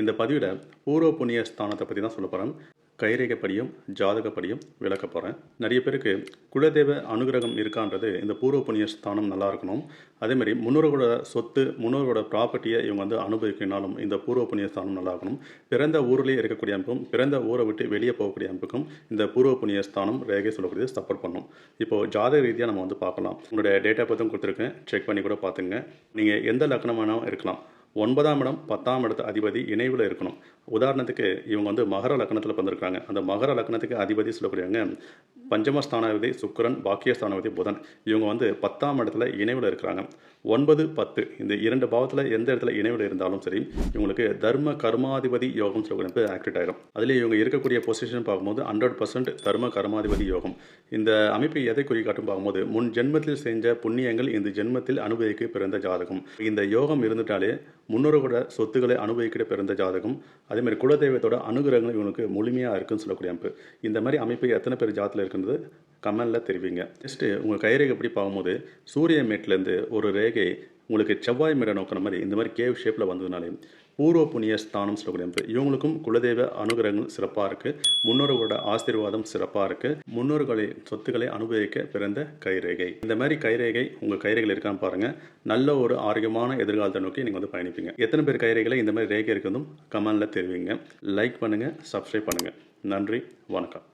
இந்த பதிவில் பூர்வ புண்ணிய ஸ்தானத்தை பற்றி தான் சொல்ல போகிறேன் கைரேகைப்படியும் ஜாதகப்படியும் விளக்க போகிறேன் நிறைய பேருக்கு குலதெய்வ அனுகிரகம் இருக்கான்றது இந்த பூர்வ புண்ணிய ஸ்தானம் நல்லா இருக்கணும். அதேமாதிரி முன்னோர்களோட சொத்து முன்னோர்களோட ப்ராப்பர்ட்டியை இவங்க வந்து அனுபவிக்கினாலும் இந்த பூர்வ புண்ணிய ஸ்தானம் நல்லா இருக்கணும். பிறந்த ஊர்லேயே இருக்கக்கூடிய அமைப்பும் பிறந்த ஊரை விட்டு வெளியே போகக்கூடிய அமைப்புக்கும் இந்த பூர்வ புண்ணிய ஸ்தானம் ரேகை சொல்லக்கூடியது சப்போர்ட் பண்ணும். இப்போது ஜாதக ரீதியாக நம்ம வந்து பார்க்கலாம். உங்களுடைய டேட்டா பற்றும் கொடுத்துருக்கேன். செக் பண்ணி கூட பார்த்துங்க நீங்கள் எந்த லக்னமானாலும் இருக்கலாம். ஒன்பதாம் இடம் பத்தாம் இடத்து அதிபதி இணைவில் இருக்கணும். உதாரணத்துக்கு இவங்க வந்து மகர லக்னத்தில் பிறந்திருக்காங்க அந்த மகர லக்னத்துக்கு அதிபதி சொல்லக்கூடியவங்க பஞ்சமஸ்தானாதிபதி சுக்கரன் பாக்கியஸ்தானாதிபதி புதன். இவங்க வந்து பத்தாம் இடத்துல இணைவில் இருக்கிறாங்க. ஒன்பது பத்து இந்த இரண்டு பாவத்தில் எந்த இடத்துல இணைவில் இருந்தாலும் சரி இவங்களுக்கு தர்ம கர்மாதிபதி யோகம் சொல்லக்கூடிய ஆக்டிவேட் ஆகிடும் அதில் இவங்க இருக்கக்கூடிய பொசிஷன் பார்க்கும்போது ஹண்ட்ரட் பர்சன்ட் தர்ம கர்மாதிபதி யோகம். இந்த அமைப்பு எதை குறிக்காட்டும் பார்க்கும்போது முன் ஜென்மத்தில் செஞ்ச புண்ணியங்கள் இந்த ஜென்மத்தில் அனுபவிக்க பிறந்த ஜாதகம். இந்த யோகம் இருந்துட்டாலே முன்னோர்களோட சொத்துக்களை அனுபவிக்கிட பிறந்த ஜாதகம் அதேமாதிரி குலதெய்வத்தோட அனுகிரகங்கள் இவனுக்கு முழுமையாக இருக்குன்னு சொல்லக்கூடிய அமைப்பு. இந்த மாதிரி அமைப்பு எத்தனை பேர் ஜாதத்தில் இருக்கிறது கமெண்டில் தெரிவிங்க. நெக்ஸ்ட்டு உங்கள் கைரேகை எப்படி பார்க்கும்போது சூரிய மேட்லேருந்து ஒரு ரேகை உங்களுக்கு செவ்வாய் மேடை நோக்கிற மாதிரி இந்த மாதிரி கேவ் ஷேப்பில் வந்ததுனாலே பூர்வ புண்ணிய ஸ்தானம் சொல்லக்கூடிய இவங்களுக்கும் குலதெய்வ அனுகிரகங்கள் சிறப்பாக இருக்குது முன்னோர்களோட ஆசீர்வாதம் சிறப்பாக இருக்குது முன்னோர்களை சொத்துக்களை அனுபவிக்க பிறந்த கைரேகை. இந்த மாதிரி கைரேகை உங்கள் கைரேகையில் இருக்கான்னு பாருங்கள் நல்ல ஒரு ஆரோக்கியமான எதிர்காலத்தை நோக்கி நீங்கள் வந்து பயணிப்பீங்க. எத்தனை பேர் கைரேகையில் இந்த மாதிரி ரேகை இருக்கிறதும் கமெண்டில் தெரிவிங்க. லைக் பண்ணுங்கள் சப்ஸ்கிரைப் பண்ணுங்கள் நன்றி வணக்கம்.